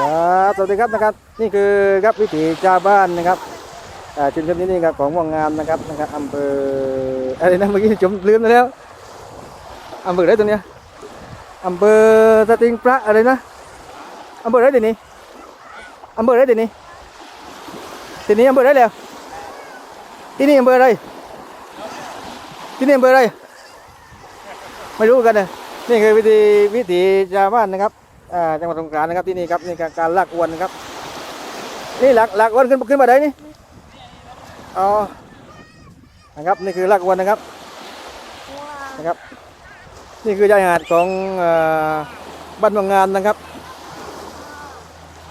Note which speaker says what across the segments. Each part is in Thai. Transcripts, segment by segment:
Speaker 1: ครับสวัสดีครับนะครับ นี่คือครับวิถีชาวบ้านนะครับชุมชนที่นี่ครับของม่วงงามนะครับนะครับอำเภออะไรนะเมื่อกี้จมลืมแล้วอำเภออะไรตัวเนี้ยอำเภอสติงพระอะไรนะอำเภออะไรตีนี้อำเภออะไรตีนี้ตีนี้อำเภออะไรแล้วที่นี่อำเภออะไรที่นี่อำเภออะไรไม่รู้กันนะนี่คือวิธีวิถีชาวบ้านนะครับ จังหวัดสงขลานะครับที่นี่ครับนี่การการลากอวนนะครับ นี่หลักหลักอวนขึ้นขึ้นมาได้นี่อ๋อนะครับนี่คือลากอวนนะครับนะครับ นี่คือชายหาดของบ้านวังงามนะครับ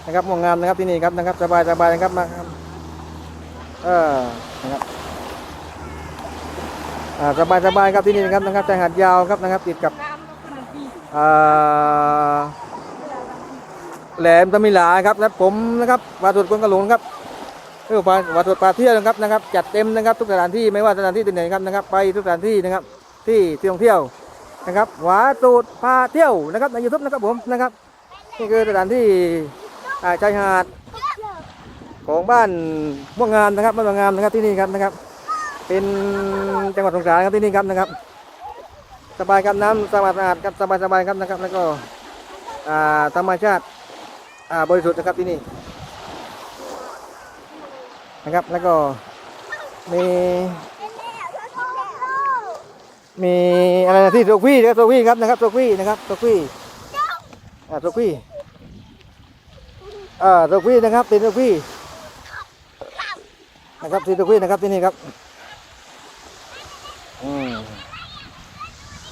Speaker 1: นะครับวังงามนะครับที่นี่ครับนะครับสบายสบายนะครับมาครับเออนะครับสบายสบายครับที่นี่นะครับนะครับชายหาดยาวครับนะครับติดกับอ่า แหลมตะมิลาครับและผมนะครับวาสุดคนกระหลงครับเออวาวาสุดปลาเที่ยวนะครับนะครับ จัดเต็มนะครับ ทุกสถานที่ไม่ว่าสถานที่ที่ไหนครับนะครับ ไปทุกสถานที่นะครับที่ท่องเที่ยวนะครับวาสุดพาเที่ยวนะครับในยูทูบนะครับผมนะครับนี่คือสถานที่ชายหาดของบ้านม่วงงามนะครับบ้านม่วงงามนะครับที่นี่ครับนะครับ เป็นจังหวัดสงขลาครับที่นี่ครับนะครับ สบายครับน้ำสะอาดสะอาดครับสบายสบายครับนะครับ แล้วก็ธรรมชาติ บริสุทธิ์นะครับที่นี่นะครับแล้วก็มีมีอะไรนะที่โซฟี่นะครับโซฟี่ครับนะครับโซฟี่นะครับโซฟี่อ่าโซฟี่อ่าโซฟี่นะครับเป็นโซฟี่นะครับทีโซฟี่นะครับที่นี่ครับอืม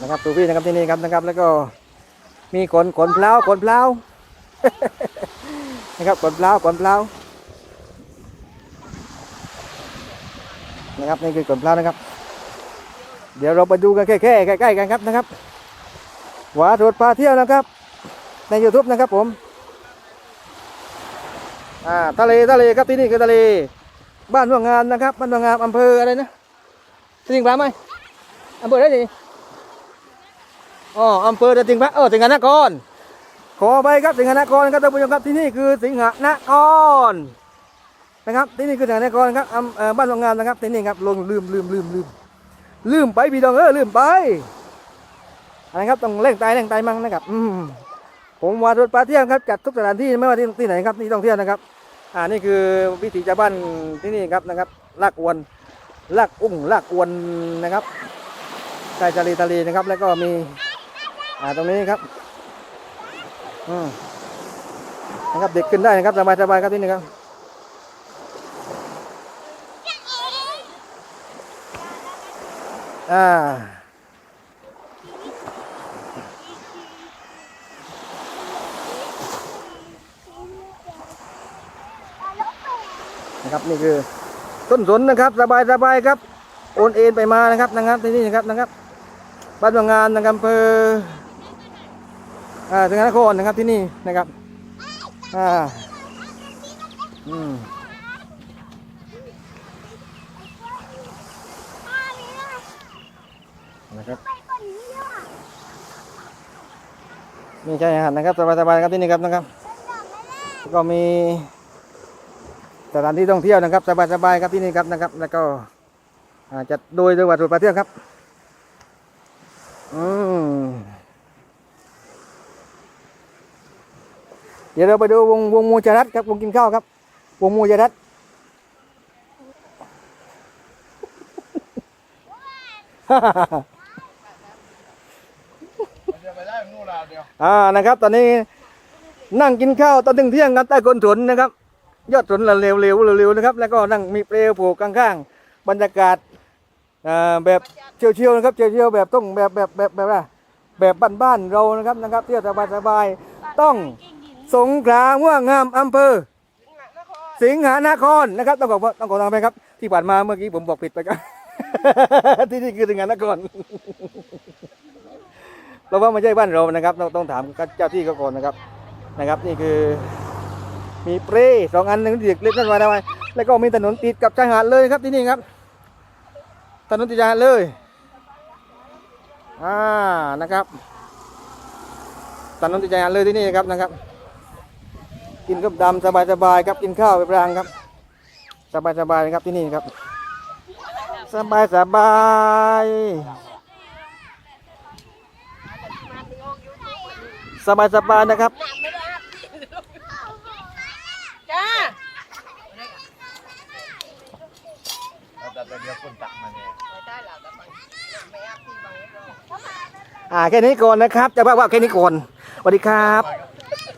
Speaker 1: นะครับตัวพี่นะครับที่นี่ครับนะครับ แล้วก็มีขนขนเพล้าขนเพล้า นะครับขนเพล้าขนเพล้านะครับนี่คือขนเพล้านะครับ เดี๋ยวเราไปดูกันแค่ใกล้ๆกันครับนะครับหวาโถดพาเที่ยวนะครับ ใน YouTube นะครับผมอ่าทะเลทะเลครับที่นี่คือทะเล บ้านม่วงงามนะครับบ้านม่วงงามอำเภออะไรนะสิงห์ปลาไหมอำเภออะไรนี่อ๋ออำเภอเดชสิงห์พระเออสิงหนคร ขอไปครับสิงหนครครับท่านผู้ชมครับที่นี่คือสิงหนครนะครับที่นี่คือสิงหนครครับบ้านโรงงานนะครับที่นี่ครับลงลืมลืมลืมลืมลืมไปพี่ดองเออลืมไปอะไรครับต้องเร่งตายเร่งตายมั่งนะครับอืมผมวาดรถปลาเที่ยวครับจัดทุกสถานที่ไม่ว่าที่ที่ไหนครับที่ท่องเที่ยวนะครับ อ่านี่คือวิถีชาวบ้านที่นี่ครับนะครับลากอวนลากอุ้งลากอวนนะครับใกล้ทะเลทะเลนะครับ แล้วก็มีอ่าตรงนี้ครับ นะครับเด็กขึ้นได้นะครับสบายสบายครับที่นี่ครับอ่านะครับนี่คือต้นสนนะครับสบายสบายครับโอนเอ็นไปมานะครับนะครับที่นี่นะครับนะครับบ้านบางงานนะครับอำเภอ อ่าสิงห์นครนะครับที่นี่นะครับอ่าอืมนะครับนี่ใช่อาหารนะครับสบายๆนะครับที่นี่ครับนะครับแล้วก็มีสถานที่ท่องเที่ยวนะครับสบายๆครับที่นี่ครับนะครับ แล้วก็อาจัดโดยจังหวัดสุพรรณเที่ยวครับ อืม เดี๋ยวเราไปดูวงวงมูจรัตครับวงกินข้าวครับ วงมูจรัตอ่านะครับ ตอนนี้นั่งกินข้าวตอนถึงเที่ยงกันใต้คนสนนะครับ ยอดสนละเร็วเร็วๆเร็วนะครับ แล้วก็นั่งมีเปลวโผล่ข้างๆบรรยากาศแบบเชียวๆนะครับเชียวๆแบบต้องแบบแบบแบบแบบว่าแบบบ้านๆเรานะครับนะครับเที่ยวสบายๆต้อง สงขลาม่วงงามอำเภอ สิงหานครนะครับต้องขอต้องขอทางไปครับ ที่ผ่านมาเมื่อกี้ผมบอกผิดไปครับที่นี่คือสิงหานครเราว่าไม่ใช่บ้านเรานะครับต้องต้องถามเจ้าที่เขาก่อนนะครับนะครับ นี่คือ มีเปรย์สองอันหนึ่งเด็กเล็กนั่นมาได้ไหมแล้วก็มีถนนติดกับชายหาดเลยครับที่นี่ครับถนนติดชายหาดเลยอ่านะครับถนนติดชายหาดเลยที่นี่ครับนะครับ กินกับดำสบายๆครับกินข้าวไปปรางครับ สบายๆนะครับที่นี่ครับ สบายสบายสบายสบายๆนะครับ
Speaker 2: จ้า
Speaker 3: แต่แต่เดียวคนตักมาเนี่ย
Speaker 1: อ่าแค่นี้ก่อนนะครับ จะว่าว่าแค่นี้ก่อนสวัสดีครับ
Speaker 3: ไปครับ